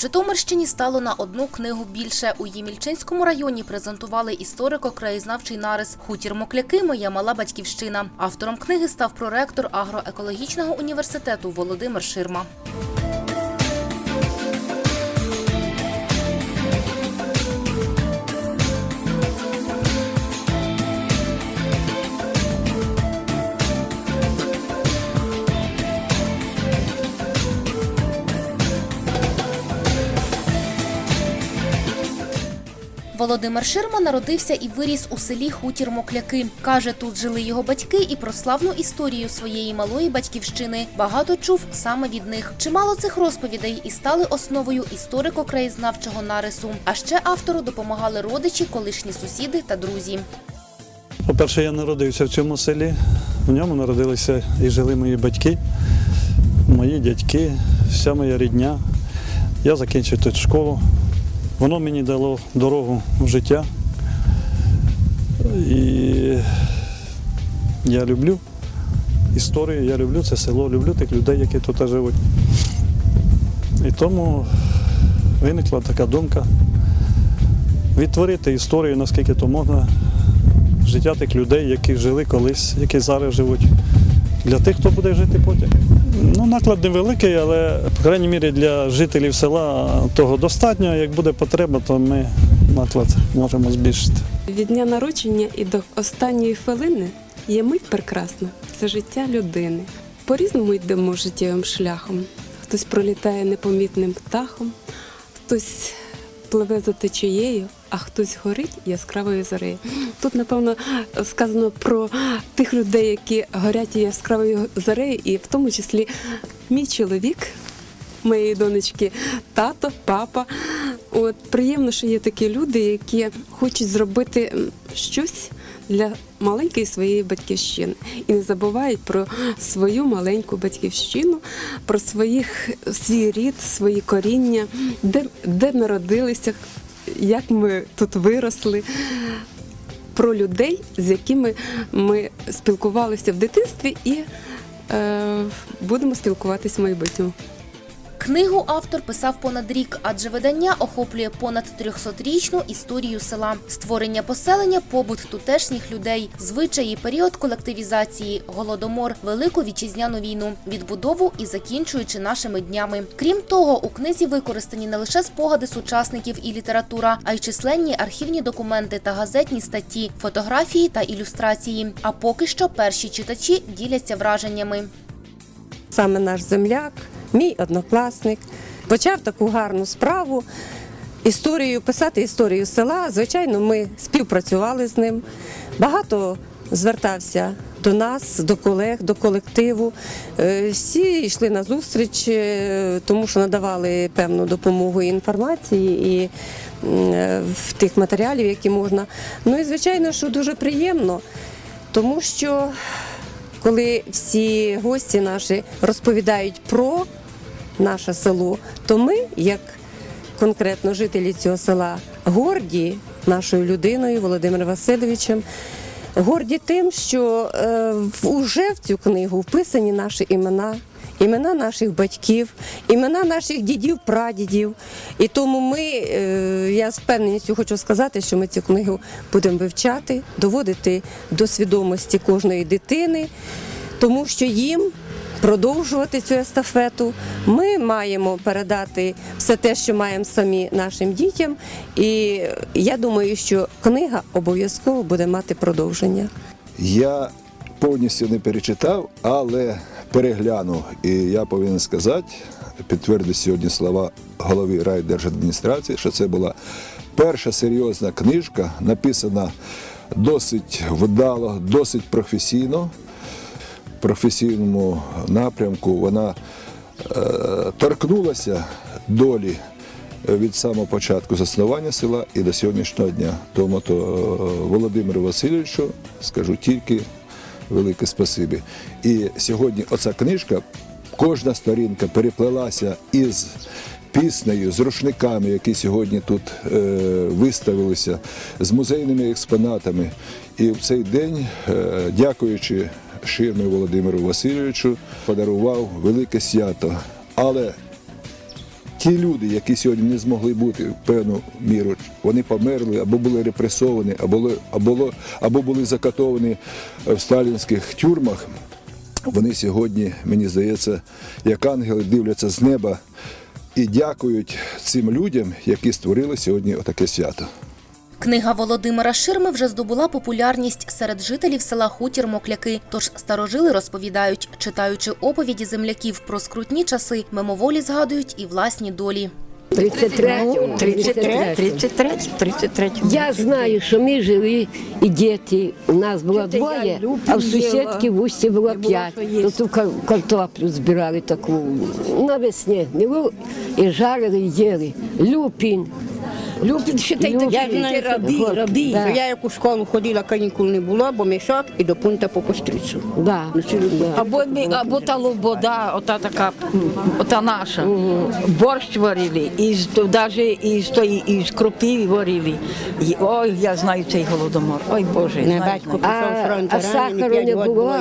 Житомирщині стало на одну книгу більше. У Ємільчинському районі презентували історико-краєзнавчий нарис «Хутір Мокляки. Моя мала батьківщина». Автором книги став проректор агроекологічного університету Володимир Ширма. Володимир Ширма народився і виріс у селі Хутір Мокляки. Каже, тут жили його батьки і про славну історію своєї малої батьківщини багато чув саме від них. Чимало цих розповідей і стали основою історико-краєзнавчого нарису. А ще автору допомагали родичі, колишні сусіди та друзі. По-перше, я народився в цьому селі. В ньому народилися і жили мої батьки, мої дядьки, вся моя рідня. Я закінчив тут школу. Воно мені дало дорогу в життя. І я люблю історію, я люблю це село, люблю тих людей, які тут живуть. І тому виникла така думка відтворити історію, наскільки то можна, життя тих людей, які жили колись, які зараз живуть, для тих, хто буде жити потім. Ну, наклад невеликий, але, по крайній мірі, для жителів села того достатньо. Як буде потреба, то ми наклад можемо збільшити. Від дня народження і до останньої хвилини є мить прекрасна це життя людини. По-різному йдемо життєвим шляхом. Хтось пролітає непомітним птахом, хтось пливе за течією, а хтось горить яскравою зорею. Тут, напевно, сказано про тих людей, які горять яскравою зорею, і в тому числі мій чоловік, моєї донечки, тато, папа. От приємно, що є такі люди, які хочуть зробити щось для маленької своєї батьківщини і не забувають про свою маленьку батьківщину, про своїх свій рід, свої коріння, де, де народилися, як ми тут виросли. Про людей, з якими ми спілкувалися в дитинстві і е, будемо спілкуватися в майбутньому. Книгу автор писав понад рік, адже видання охоплює понад 300-річну історію села, створення поселення, побут тутешніх людей, звичаї, період колективізації, голодомор, велику вітчизняну війну, відбудову і закінчуючи нашими днями. Крім того, у книзі використані не лише спогади сучасників і література, а й численні архівні документи та газетні статті, фотографії та ілюстрації. А поки що перші читачі діляться враженнями. саме наш земляк, мій однокласник, почав таку гарну справу. Історію писати історію села. Звичайно, ми співпрацювали з ним. Багато звертався до нас, до колег, до колективу. Е, Всі йшли на зустріч, е, тому що надавали певну допомогу і інформації і е, в тих матеріалів, які можна. Ну і звичайно, що дуже приємно, тому що коли всі гості наші розповідають про наше село, то ми, як конкретно жителі цього села, горді нашою людиною Володимиром Васильовичем, горді тим, що е, в- уже в цю книгу вписані наші імена. Імена наших батьків, імена наших дідів, прадідів. І тому ми, е, я з впевненістю хочу сказати, що ми цю книгу будемо вивчати, доводити до свідомості кожної дитини, тому що їм продовжувати цю естафету. Ми маємо передати все те, що маємо самі нашим дітям. І я думаю, що книга обов'язково буде мати продовження. Я повністю не перечитав, але переглянув. І я повинен сказати, підтвердити сьогодні слова голови райдержадміністрації, що це була перша серйозна книжка, написана досить вдало, досить професійно. Професійному напрямку вона е, торкнулася долі від самого початку заснування села і до сьогоднішнього дня. Тому то е, Володимиру Васильовичу скажу тільки велике спасибі. І сьогодні оця книжка, кожна сторінка переплелася із піснею, з рушниками, які сьогодні тут е, виставилися, з музейними експонатами. І в цей день, е, дякуючи Ширмі Володимиру Васильовичу, подарував велике свято. Але ті люди, які сьогодні не змогли бути в певну міру, вони померли або були репресовані, або, або, або були закатовані в сталінських тюрмах, вони сьогодні, мені здається, як ангели дивляться з неба і дякують цим людям, які створили сьогодні отаке свято. Книга Володимира Ширми вже здобула популярність серед жителів села Хутір Мокляки. Тож старожили розповідають, читаючи оповіді земляків про скрутні часи, мимоволі згадують і власні долі. 33 33, 33, 33. Я знаю, що ми жили, і діти, у нас було двоє, а в сусідки в усі було п'ять. То ту кар- картоплю збирали таку навесні, і жарили, і їли. Люпінь. Що ти Люпін. Я раби, раби. я як у школу ходила, канікул не було, бо мішок і до пункта по кострицю. Да. да. Або, або та лобода, ота така, ота наша. Борщ варили, і з, то, даже із тої, із кропів варили. І, ой, я знаю цей голодомор. Ой, Боже, Не знаю, батько пішов з фронту а сахару не було,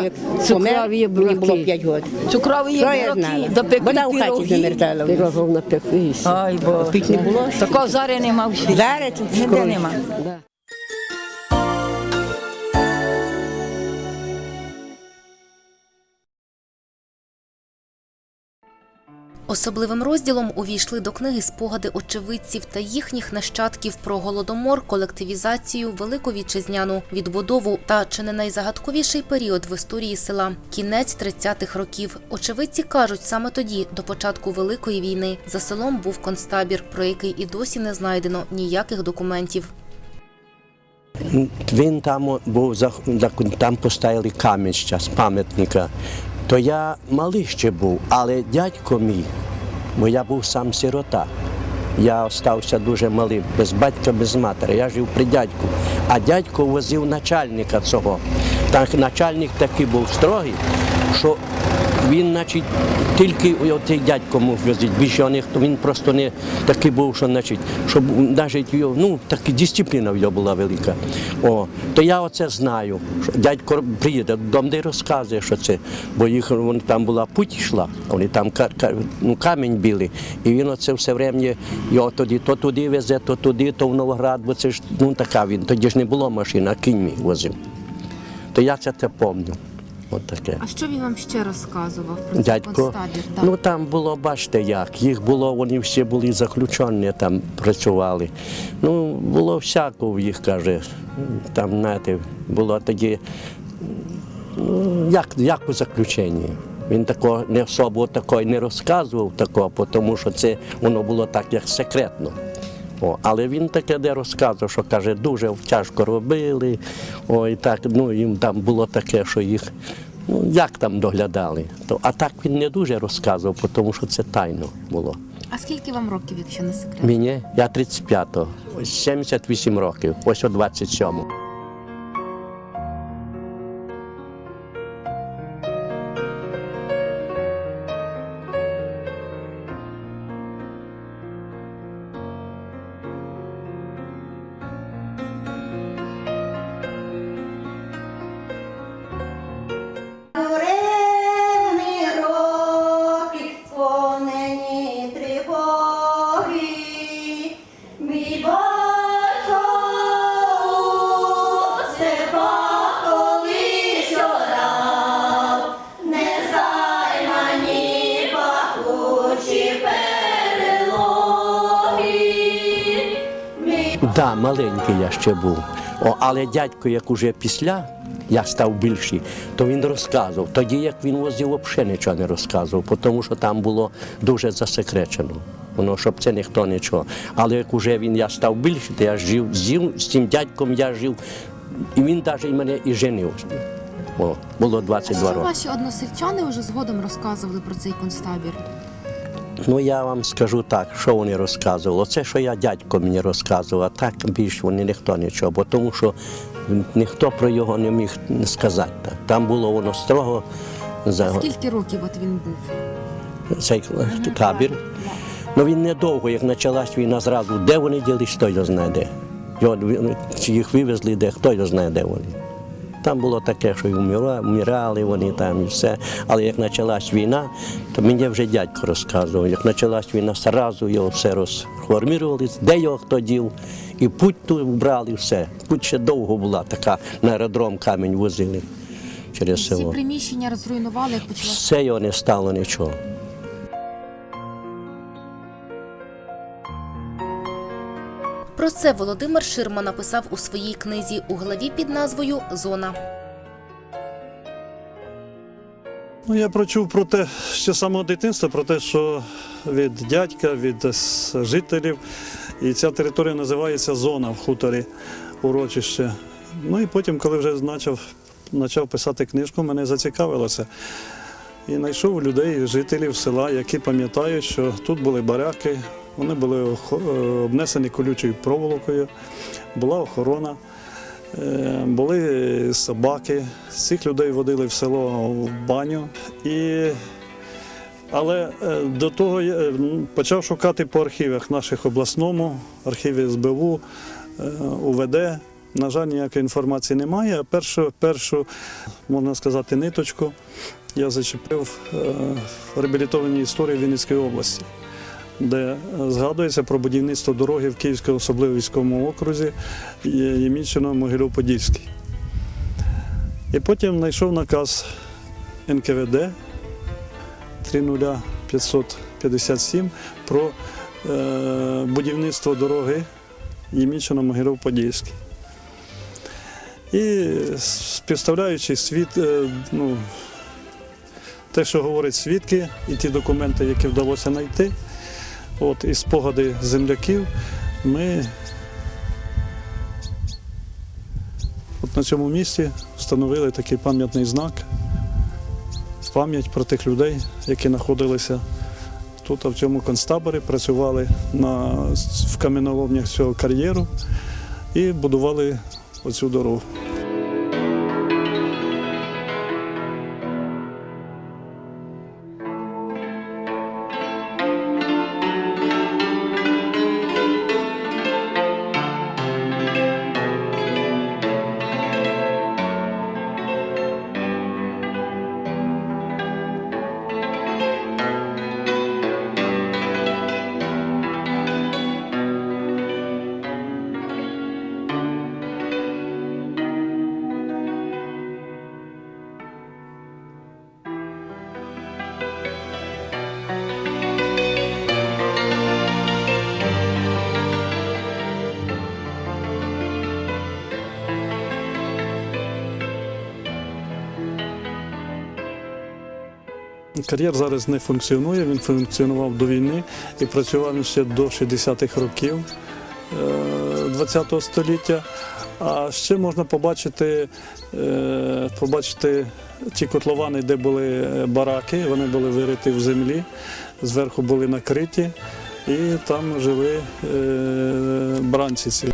цукрові помер, Мені було бураки. 5 років. Цукрові Що я бураки, знала? да пекли Вода в хаті пироги. замерзала. Пирогов напекли. Ой, Боже. Піть не було? Такого зараз нема в. Зараз Ніде нема. Особливим розділом увійшли до книги спогади очевидців та їхніх нащадків про голодомор, колективізацію, велику вітчизняну відбудову та чи не найзагадковіший період в історії села кінець 30-х років. Очевидці кажуть, саме тоді, до початку великої війни, за селом був концтабір, про який і досі не знайдено ніяких документів. Він там був там поставили каміння з пам'ятника. То я малий ще був, але дядько мій, бо я був сам сирота. Я залишився дуже малим, без батька, без матері. Я жив при дядьку. А дядько возив начальника цього. Так начальник такий був строгий, що він, значить, тільки цей дядько мог возити. Більше ніхто, він просто не такий був, що значить, щоб навіть ну, так дисципліна в його була велика. О, то я оце знаю. Що дядько приїде додому, де розказує, що це. Бо їх вони там була путь йшла, вони там ну, камінь біли. І він оце все время його тоді то туди везе, то туди, то в Новоград, бо це ж ну така він. Тоді ж не було машин, а кіньми возив. То я це те пам'ятаю. От таке. А що він вам ще розказував про Дядько, ну там було, бачите як, їх було, вони всі були заключені, там працювали. Ну, було всяко в їх, каже. Там, знаєте, було тоді, ну, як, як у заключенні. Він такого не особо такого не розказував такого, тому що це воно було так, як секретно. О, але він таке де розказував, що каже, дуже тяжко робили. О, і так, ну, їм там було таке, що їх ну, як там доглядали. То, а так він не дуже розказував, тому що це тайно було. А скільки вам років, якщо не секрет? Мені, я 35-го, 78 років, ось о 27-му. Маленький я ще був. О, але дядько, як уже після я став більший, то він розказував. Тоді, як він возив, взагалі нічого не розказував, тому що там було дуже засекречено. Воно, щоб це ніхто нічого. Але як уже він я став більший, то я жив, жив з цим дядьком я жив, і він навіть і мене і женив. О, було 22 роки. ваші односельчани вже згодом розказували про цей концтабір? Ну я вам скажу так, що вони розказували. Оце, що я дядько мені розказував, а так більше вони ніхто нічого, бо тому що ніхто про його не міг сказати. Так. Там було воно строго за Скільки років от він був? цей табір. Ну він недовго, як почалась війна зразу, де вони ділись, хто його знає де. Його, чи їх вивезли, де хто його знає, де вони. Там було таке, що й вмира- вмирали вони там і все. Але як почалась війна, то мені вже дядько розказував. Як почалась війна, одразу його все розформірували, де його хто дів. І путь тут вбрали все. Путь ще довго була така, на аеродром камінь возили через село. приміщення розруйнували, як Все його не стало нічого. Про це Володимир Ширма написав у своїй книзі у главі під назвою Зона. Ну, я прочув про те ще самого дитинства, про те, що від дядька, від жителів. І ця територія називається зона в хуторі урочище. Ну і потім, коли вже почав, почав писати книжку, мене зацікавилося. І знайшов людей, жителів села, які пам'ятають, що тут були баряки, вони були е, обнесені колючою проволокою, була охорона. Е, Були собаки, цих людей водили в село в баню. І... Але е, до того я почав шукати по архівах наших обласному, архіві СБУ, УВД. На жаль, ніякої інформації немає. А першу, першу, можна сказати, ниточку я зачепив в реабілітованій історії Вінницької області, де е, згадується про будівництво дороги в Київському особливо військовому окрузі Ємільчино Могилів-Подільський. І потім знайшов наказ НКВД 30557 про е, будівництво дороги Ємільчино Могилів-Подільський. І співставляючи світ, е, ну, те, що говорять свідки, і ті документи, які вдалося знайти, от, і спогади земляків, ми от на цьому місці встановили такий пам'ятний знак пам'ять про тих людей, які знаходилися тут, а в цьому концтаборі, працювали на, в каменоломнях цього кар'єру і будували оцю дорогу. Кар'єр зараз не функціонує, він функціонував до війни і працював ще до 60-х років ХХ століття. А ще можна побачити, е, побачити ті котловани, де були бараки, вони були вириті в землі, зверху були накриті, і там жили е, бранці. ці.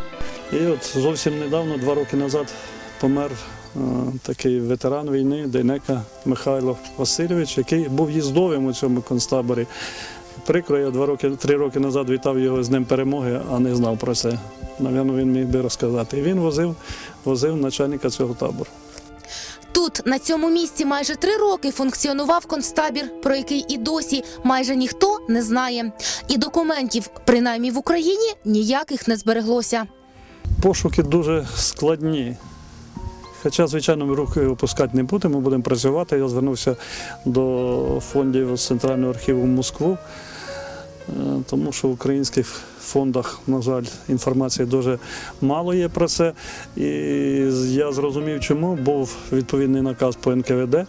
І от зовсім недавно, два роки назад, помер е, такий ветеран війни Дейнека Михайло Васильович, який був їздовим у цьому концтаборі. Прикро, я два роки, три роки назад вітав його з Днем перемоги, а не знав про це. Навірно, він міг би розказати. І він возив, возив начальника цього табору. Тут, на цьому місці, майже три роки функціонував концтабір, про який і досі майже ніхто не знає. І документів, принаймні в Україні, ніяких не збереглося. Пошуки дуже складні. Хоча, звичайно, ми руки опускати не будемо, будемо працювати. Я звернувся до фондів з Центрального архіву Москву, е, тому що в українських фондах, на жаль, інформації дуже мало є про це. І я зрозумів, чому був відповідний наказ по НКВД.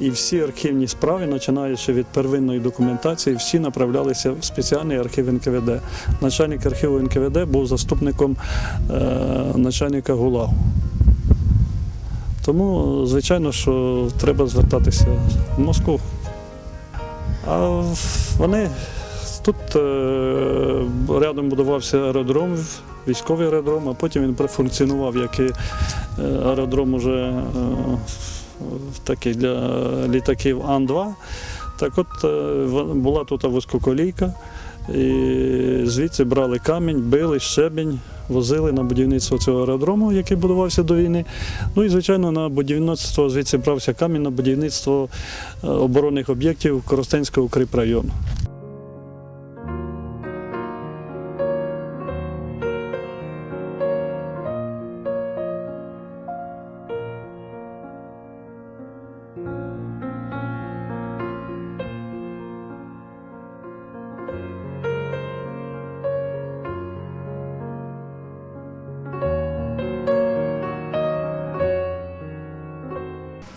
І всі архівні справи, починаючи від первинної документації, всі направлялися в спеціальний архів НКВД. Начальник архіву НКВД був заступником е, начальника ГУЛАГу. Тому, звичайно, що треба звертатися в Москву. А вони тут е, рядом будувався аеродром, військовий аеродром, а потім він функціонував як і е, аеродром уже е, такий для літаків Ан-2. Так от була тут вузькоколійка, і звідси брали камінь, били щебінь, возили на будівництво цього аеродрому, який будувався до війни. Ну і, звичайно, на будівництво звідси брався камінь на будівництво е, оборонних об'єктів Коростенського укріпрайону.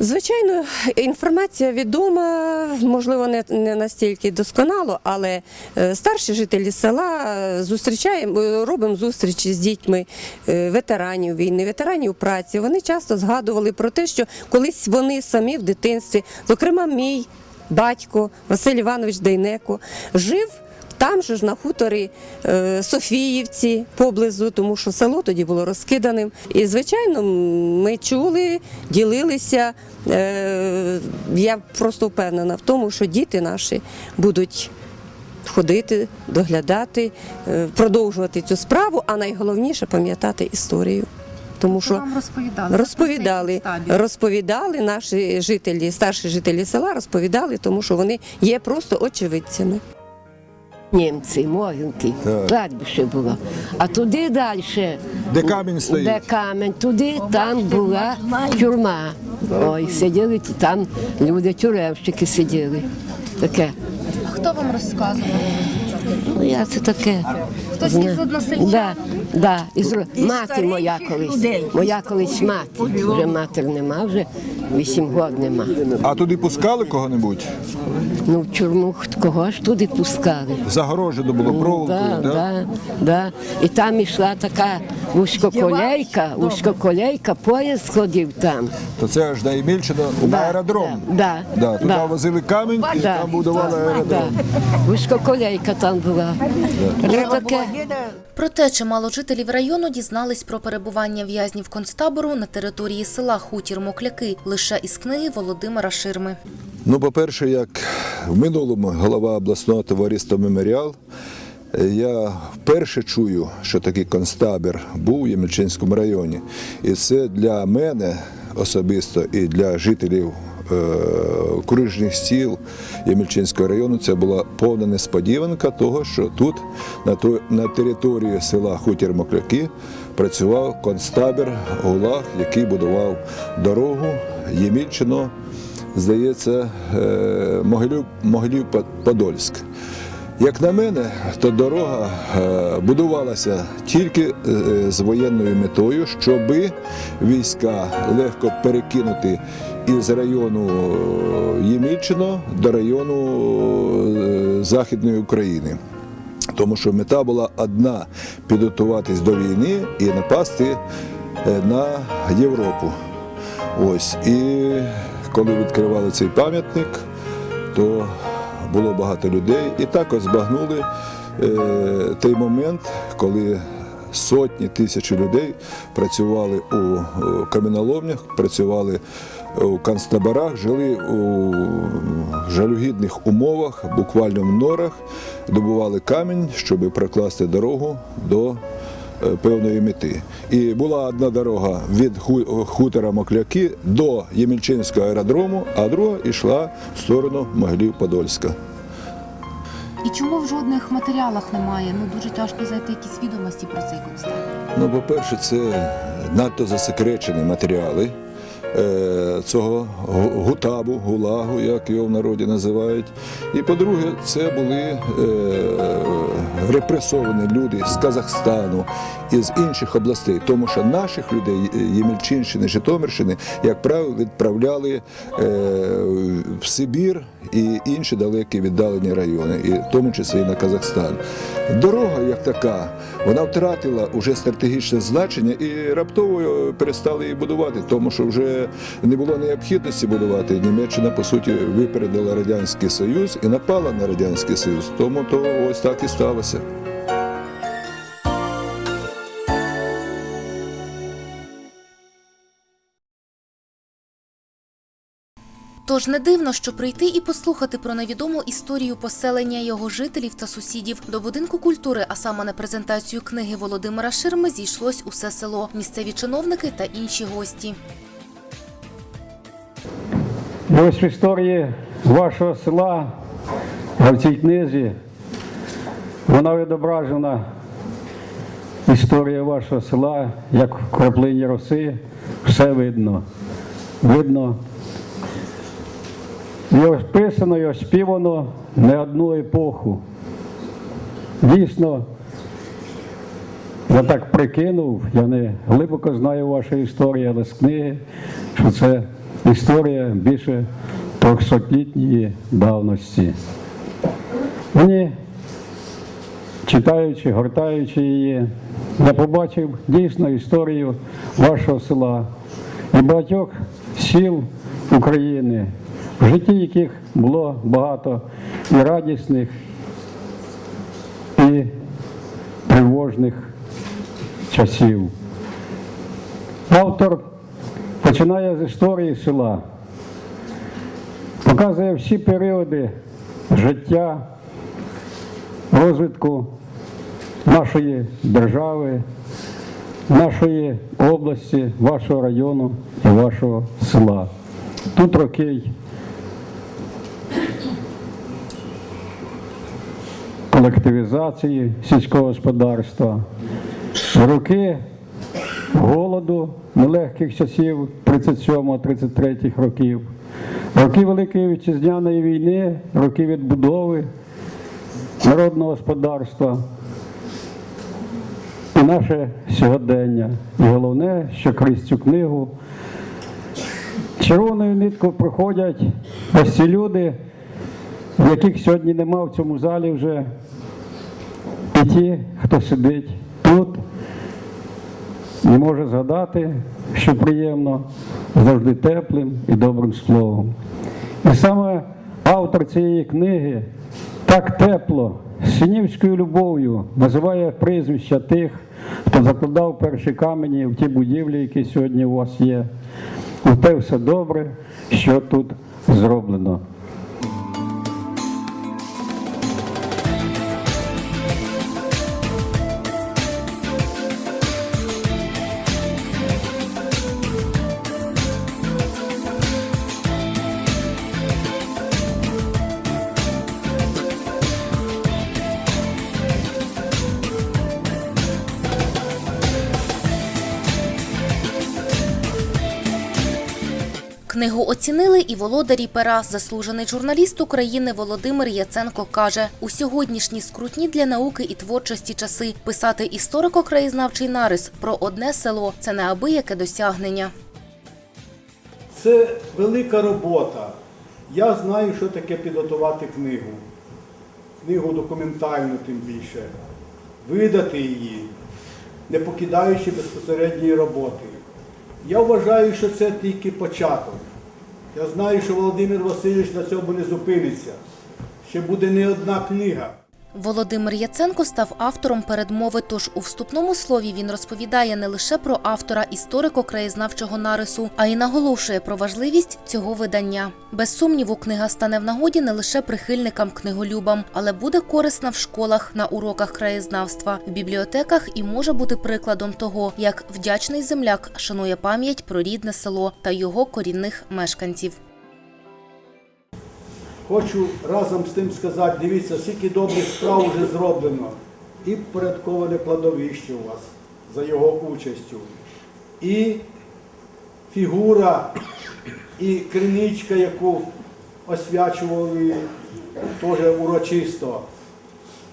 Звичайно, інформація відома, можливо, не, не настільки досконало, але е, старші жителі села е, зустрічаємо, е, робимо зустрічі з дітьми ветеранів війни, ветеранів праці. Вони часто згадували про те, що колись вони самі в дитинстві, зокрема, мій батько Василь Іванович Дейнеко, жив. Там же ж на хуторі е, Софіївці поблизу, тому що село тоді було розкиданим. І, звичайно, ми чули, ділилися. Е, я просто впевнена в тому, що діти наші будуть ходити, доглядати, е, продовжувати цю справу, а найголовніше пам'ятати історію. Тому що Вам розповідали. розповідали, розповідали наші жителі, старші жителі села розповідали, тому що вони є просто очевидцями. Німці, Могилки, Так. кладбище було. А туди далі, Де камінь стоїть? де камінь, туди там була тюрма. Ой, сиділи ті- там люди, тюремщики сиділи. Таке. Хто вам розказував? Ну, я це таке. Хтось із односельчан? Да, да. Із... Мати моя колись. Моя колись мати. Вже матір нема, вже вісім років нема. А туди пускали кого-небудь? Ну, в тюрму кого ж туди пускали? Загорожено було проволокою, Да, да? да, да. І там йшла така вузькоколейка, вузькоколейка, поїзд ходив там. То це аж на Ємільчино, на Да, аеродром. Да, Да, туди да. возили камінь і Да. там будували аеродром. Да. Вузькоколейка там була. Ну, таке. Проте чимало жителів району дізнались про перебування в'язнів концтабору на території села Хутір Мокляки лише із книги Володимира Ширми. Ну, по-перше, як в минулому голова обласного товариства Меморіал, е, я вперше чую, що такий концтабір був у Ємельчинському районі. І це для мене особисто і для жителів окружних сіл Ємельчинського району це була повна несподіванка того, що тут, на, то, на території села Хутір Мокляки, працював концтабір ГУЛАГ, який будував дорогу Ємільчино здається, е, Могилів, Могилів Подольськ. Як на мене, то дорога е, будувалася тільки е, з воєнною метою, щоб війська легко перекинути із району е, Ємільчино до району е, Західної України. Тому що мета була одна підготуватись до війни і напасти е, на Європу. Ось. І коли відкривали цей пам'ятник, то було багато людей. І також збагнули е, той момент, коли сотні тисячі людей працювали у каменоломнях, працювали у концтаборах, жили у жалюгідних умовах, буквально в норах, добували камінь, щоб прокласти дорогу до певної мети. І була одна дорога від хутора Мокляки до Ємільчинського аеродрому, а друга йшла в сторону Могилів-Подольська. І чому в жодних матеріалах немає? Ну дуже тяжко знайти якісь відомості про цей концтабір. Ну, по-перше, це надто засекречені матеріали е, цього гу- гутабу, гулагу, як його в народі називають. І по-друге, це були е, репресовані люди з Казахстану і з інших областей, тому що наших людей е, Ємельчинщини, Житомирщини, як правило, відправляли е, в Сибір і інші далекі віддалені райони, і в тому числі і на Казахстан. Дорога, як така, вона втратила вже стратегічне значення і раптово е, перестали її будувати, тому що вже не було необхідності будувати. Німеччина, по суті, випередила Радянський Союз і напала на Радянський Союз. Тому то ось так і сталося. Тож не дивно, що прийти і послухати про невідому історію поселення його жителів та сусідів до будинку культури, а саме на презентацію книги Володимира Ширми, зійшлось усе село, місцеві чиновники та інші гості. Ось в історії вашого села, в цій книзі, вона відображена історія вашого села, як в краплині роси, все видно. Видно. І описано і оспівано не одну епоху. Дійсно, я так прикинув, я не глибоко знаю вашу історію, але з книги, що це історія більше 300-літньої давності. Мені, читаючи, гортаючи її, я побачив дійсно історію вашого села і багатьох сіл України, в житті яких було багато і радісних, і тривожних часів. Автор починає з історії села, показує всі періоди життя, розвитку нашої держави, нашої області, вашого району і вашого села. Тут роки колективізації сільського господарства, роки голоду нелегких часів 37-33 років, роки Великої Вітчизняної війни, роки відбудови народного господарства. І наше сьогодення. І головне, що крізь цю книгу червоною ниткою проходять ось ці люди, яких сьогодні нема в цьому залі вже, і ті, хто сидить тут не може згадати, що приємно, завжди теплим і добрим словом. І саме автор цієї книги так тепло, синівською любов'ю називає прізвища тих, хто закладав перші камені в ті будівлі, які сьогодні у вас є. У те все добре, що тут зроблено. Володарі пера. Заслужений журналіст України Володимир Яценко каже, у сьогоднішні скрутні для науки і творчості часи писати історико-краєзнавчий нарис про одне село це неабияке досягнення. Це велика робота. Я знаю, що таке підготувати книгу. Книгу документальну тим більше. Видати її, не покидаючи безпосередньої роботи. Я вважаю, що це тільки початок. Я знаю, що Володимир Васильович на цьому не зупиниться. Ще буде не одна книга. Володимир Яценко став автором передмови, тож у вступному слові він розповідає не лише про автора історико-краєзнавчого нарису, а й наголошує про важливість цього видання. Без сумніву, книга стане в нагоді не лише прихильникам книголюбам, але буде корисна в школах, на уроках краєзнавства, в бібліотеках і може бути прикладом того, як вдячний земляк шанує пам'ять про рідне село та його корінних мешканців. Хочу разом з тим сказати, дивіться, скільки добрих справ вже зроблено. І порядковане кладовище у вас за його участю, і фігура, і криничка, яку освячували теж урочисто,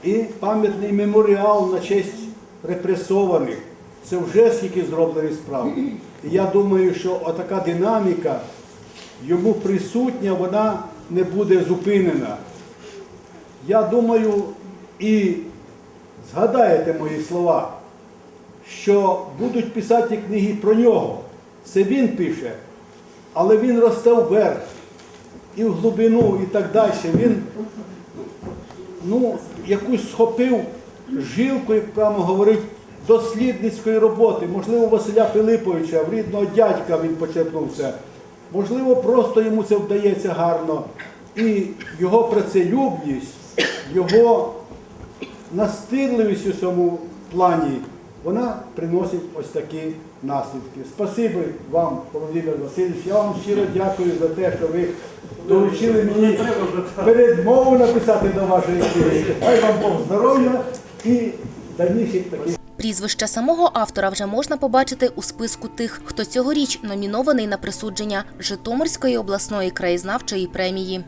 і пам'ятний меморіал на честь репресованих. Це вже скільки зроблені справ. І я думаю, що отака динаміка йому присутня, вона не буде зупинена. Я думаю, і згадаєте мої слова, що будуть писати книги про нього. Це він пише, але він росте вверх і в глибину, і так далі. Він ну, якусь схопив жилку, як прямо говорить, дослідницької роботи. Можливо, Василя Пилиповича, в рідного дядька він почерпнув це. Можливо, просто йому це вдається гарно. І його працелюбність, його настирливість у цьому плані, вона приносить ось такі наслідки. Спасибі вам, Володимир Васильович. Я вам щиро дякую за те, що ви доручили мені передмову написати до вашої книги. Хай вам Бог здоров'я і дальніших таких. Прізвище самого автора вже можна побачити у списку тих, хто цьогоріч номінований на присудження Житомирської обласної краєзнавчої премії.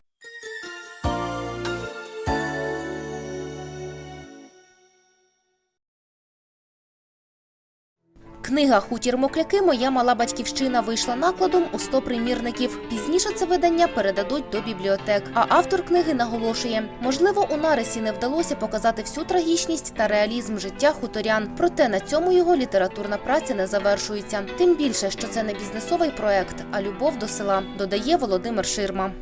Книга Хутір Мокляки Моя мала батьківщина вийшла накладом у 100 примірників. Пізніше це видання передадуть до бібліотек. А автор книги наголошує: можливо, у нарисі не вдалося показати всю трагічність та реалізм життя хуторян. Проте на цьому його літературна праця не завершується. Тим більше, що це не бізнесовий проект, а любов до села, додає Володимир Ширма.